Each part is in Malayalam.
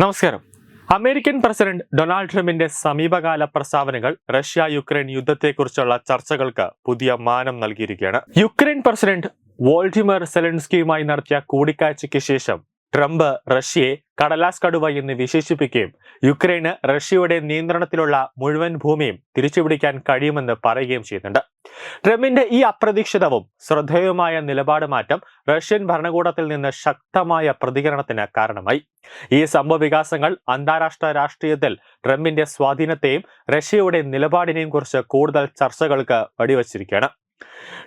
നമസ്കാരം. അമേരിക്കൻ പ്രസിഡന്റ് ഡൊണാൾഡ് ട്രംപിന്റെ സമീപകാല പ്രസ്താവനകൾ റഷ്യ യുക്രൈൻ യുദ്ധത്തെക്കുറിച്ചുള്ള ചർച്ചകൾക്ക് പുതിയ മാനം നൽകിയിരിക്കുകയാണ്. യുക്രൈൻ പ്രസിഡന്റ് വോൾഡിമർ സെലൻസ്കിയുമായി നടത്തിയ കൂടിക്കാഴ്ചയ്ക്ക് ശേഷം ട്രംപ് റഷ്യയെ കടലാസ് കടുവ എന്ന് വിശേഷിപ്പിക്കുകയും യുക്രൈന് റഷ്യയുടെ നിയന്ത്രണത്തിലുള്ള മുഴുവൻ ഭൂമിയും തിരിച്ചുപിടിക്കാൻ കഴിയുമെന്ന് പറയുകയും ചെയ്യുന്നുണ്ട്. ട്രംപിന്റെ ഈ അപ്രതീക്ഷിതവും ശ്രദ്ധേയവുമായ നിലപാട് മാറ്റം റഷ്യൻ ഭരണകൂടത്തിൽ നിന്ന് ശക്തമായ പ്രതികരണത്തിന് കാരണമായി. ഈ സംഭവവികാസങ്ങൾ അന്താരാഷ്ട്ര രാഷ്ട്രീയത്തിൽ ട്രംപിന്റെ സ്വാധീനത്തെയും റഷ്യയുടെ നിലപാടിനെയും കുറിച്ച് കൂടുതൽ ചർച്ചകൾക്ക് വഴിവച്ചിരിക്കുകയാണ്.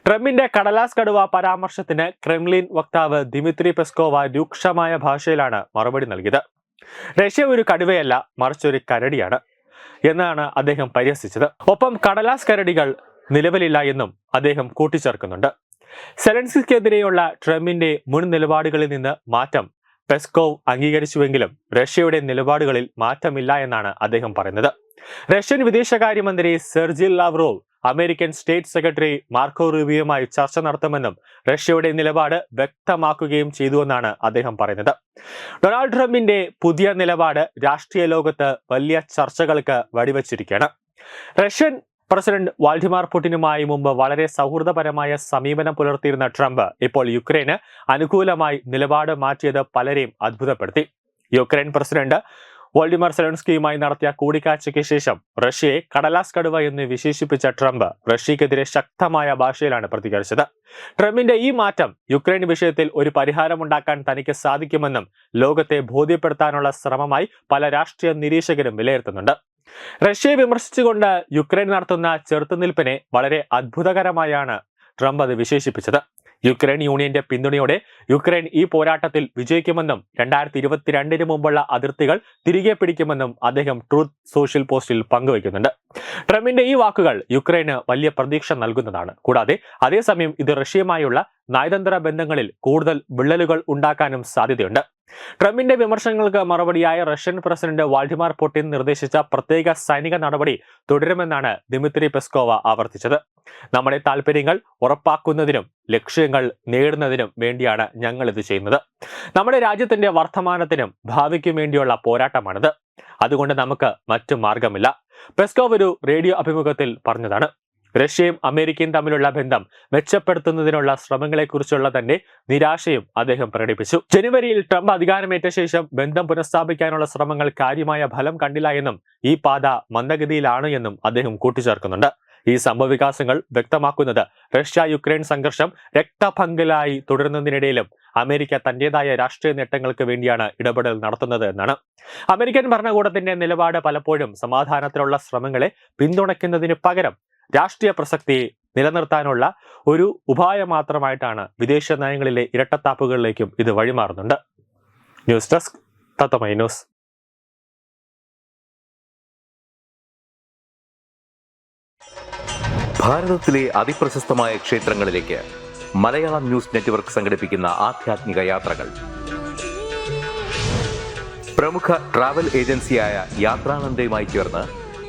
ട്രംപിന്റെ കടലാസ് കടുവ പരാമർശത്തിന് ക്രെംലിൻ വക്താവ് ദിമിത്രി പെസ്കോവ രൂക്ഷമായ ഭാഷയിലാണ് മറുപടി നൽകിയത്. റഷ്യ ഒരു കടുവയല്ല മറിച്ച് ഒരു കരടിയാണ് എന്നാണ് അദ്ദേഹം പരിഹസിച്ചത്. ഒപ്പം കടലാസ് കരടികൾ നിലവിലില്ല എന്നും അദ്ദേഹം കൂട്ടിച്ചേർക്കുന്നുണ്ട്. സെലൻസിക്കെതിരെയുള്ള ട്രംപിന്റെ മുൻ നിലപാടുകളിൽ നിന്ന് മാറ്റം പെസ്കോവ് അംഗീകരിച്ചുവെങ്കിലും റഷ്യയുടെ നിലപാടുകളിൽ മാറ്റമില്ല എന്നാണ് അദ്ദേഹം പറയുന്നത്. റഷ്യൻ വിദേശകാര്യമന്ത്രി Sergei Lavrov American state secretary Marco റൂബിയുമായി ചർച്ച നടത്തുമെന്നും റഷ്യയുടെ നിലപാട് വ്യക്തമാക്കുകയും ചെയ്തുവെന്നാണ് അദ്ദേഹം പറയുന്നത്. ഡൊണാൾഡ് ട്രംപിന്റെ പുതിയ നിലപാട് രാഷ്ട്രീയ ലോകത്ത് വലിയ ചർച്ചകൾക്ക് വഴിവച്ചിരിക്കുകയാണ്. റഷ്യൻ പ്രസിഡന്റ് വാൾഡിമാർ പുടിനുമായി മുമ്പ് വളരെ സൗഹൃദപരമായ സമീപനം പുലർത്തിയിരുന്ന ട്രംപ് ഇപ്പോൾ യുക്രൈന് അനുകൂലമായി നിലപാട് മാറ്റിയത് പലരെയും അത്ഭുതപ്പെടുത്തി. യുക്രൈൻ പ്രസിഡന്റ് വോൾഡിമർ സെലൻസ്കിയുമായി നടത്തിയ കൂടിക്കാഴ്ചയ്ക്ക് ശേഷം റഷ്യയെ കടലാസ് കടുവ എന്ന് വിശേഷിപ്പിച്ച ട്രംപ് റഷ്യക്കെതിരെ ശക്തമായ ഭാഷയിലാണ് പ്രതികരിച്ചത്. ട്രംപിന്റെ ഈ മാറ്റം യുക്രൈൻ വിഷയത്തിൽ ഒരു പരിഹാരമുണ്ടാക്കാൻ തനിക്ക് സാധിക്കുമെന്നും ലോകത്തെ ബോധ്യപ്പെടുത്താനുള്ള ശ്രമമായി പല രാഷ്ട്രീയ നിരീക്ഷകരും വിലയിരുത്തുന്നുണ്ട്. റഷ്യയെ വിമർശിച്ചുകൊണ്ട് യുക്രൈൻ നടത്തുന്ന ചെറുത്തുനിൽപ്പിനെ വളരെ അത്ഭുതകരമായാണ് ട്രംപ് അത് വിശേഷിപ്പിച്ചത്. യുക്രൈൻ യൂണിയന്റെ പിന്തുണയോടെ യുക്രൈൻ ഈ പോരാട്ടത്തിൽ വിജയിക്കുമെന്നും രണ്ടായിരത്തി ഇരുപത്തിരണ്ടിന് മുമ്പുള്ള അതിർത്തികൾ തിരികെ പിടിക്കുമെന്നും അദ്ദേഹം ട്രൂത്ത് സോഷ്യൽ പോസ്റ്റിൽ പങ്കുവയ്ക്കുന്നുണ്ട്. ട്രംപിന്റെ ഈ വാക്കുകൾ യുക്രൈന് വലിയ പ്രതീക്ഷ നൽകുന്നതാണ്. കൂടാതെ അതേസമയം ഇത് റഷ്യയുമായുള്ള നയതന്ത്ര ബന്ധങ്ങളിൽ കൂടുതൽ വിള്ളലുകൾ ഉണ്ടാക്കാനും സാധ്യതയുണ്ട്. ട്രംപിന്റെ വിമർശനങ്ങൾക്ക് മറുപടിയായി റഷ്യൻ പ്രസിഡന്റ് വാൾഡിമാർ പുടിൻ നിർദ്ദേശിച്ച പ്രത്യേക സൈനിക നടപടി തുടരുമെന്നാണ് ദിമിത്രി പെസ്കോവ ആവർത്തിച്ചത്. നമ്മുടെ താല്പര്യങ്ങൾ ഉറപ്പാക്കുന്നതിനും ലക്ഷ്യങ്ങൾ നേടുന്നതിനും വേണ്ടിയാണ് ഞങ്ങൾ ഇത് ചെയ്യുന്നത്. നമ്മുടെ രാജ്യത്തിന്റെ വർത്തമാനത്തിനും ഭാവിക്കും വേണ്ടിയുള്ള പോരാട്ടമാണിത്. അതുകൊണ്ട് നമുക്ക് മറ്റു മാർഗമില്ല. പെസ്കോവ് ഒരു റേഡിയോ അഭിമുഖത്തിൽ പറഞ്ഞതാണ്. റഷ്യയും അമേരിക്കയും തമ്മിലുള്ള ബന്ധം മെച്ചപ്പെടുത്തുന്നതിനുള്ള ശ്രമങ്ങളെക്കുറിച്ചുള്ള തന്നെ നിരാശയും അദ്ദേഹം പ്രകടിപ്പിച്ചു. ജനുവരിയിൽ ട്രംപ് അധികാരമേറ്റ ശേഷം ബന്ധം പുനഃസ്ഥാപിക്കാനുള്ള ശ്രമങ്ങൾ കാര്യമായ ഫലം കണ്ടില്ല എന്നും ഈ പാത മന്ദഗതിയിലാണ് എന്നും അദ്ദേഹം കൂട്ടിച്ചേർക്കുന്നുണ്ട്. ഈ സംഭവവികാസങ്ങൾ വ്യക്തമാക്കുന്നത് റഷ്യ യുക്രൈൻ സംഘർഷം രക്തഭംഗലായി തുടരുന്നതിനിടയിലും അമേരിക്ക തന്റേതായ രാഷ്ട്രീയ നേട്ടങ്ങൾക്ക് വേണ്ടിയാണ് ഇടപെടൽ നടത്തുന്നത് എന്നാണ്. അമേരിക്കൻ ഭരണകൂടത്തിന്റെ നിലപാട് പലപ്പോഴും സമാധാനത്തിലുള്ള ശ്രമങ്ങളെ പിന്തുണയ്ക്കുന്നതിന് പകരം രാഷ്ട്രീയ പ്രസക്തിയെ നിലനിർത്താനുള്ള ഒരു ഉപായം മാത്രമായിട്ടാണ് വിദേശ നയങ്ങളിലെ ഇരട്ടത്താപ്പുകളിലേക്കും ഇത് വഴിമാറുന്നുണ്ട്. ന്യൂസ് ഡെസ്ക് തത്തമൈ ന്യൂസ്. ഭാരതത്തിലെ അതിപ്രശസ്തമായ ക്ഷേത്രങ്ങളിലേക്ക് മലയാളം ന്യൂസ് നെറ്റ്വർക്ക് യാത്രകൾ. പ്രമുഖ ട്രാവൽ ഏജൻസിയായ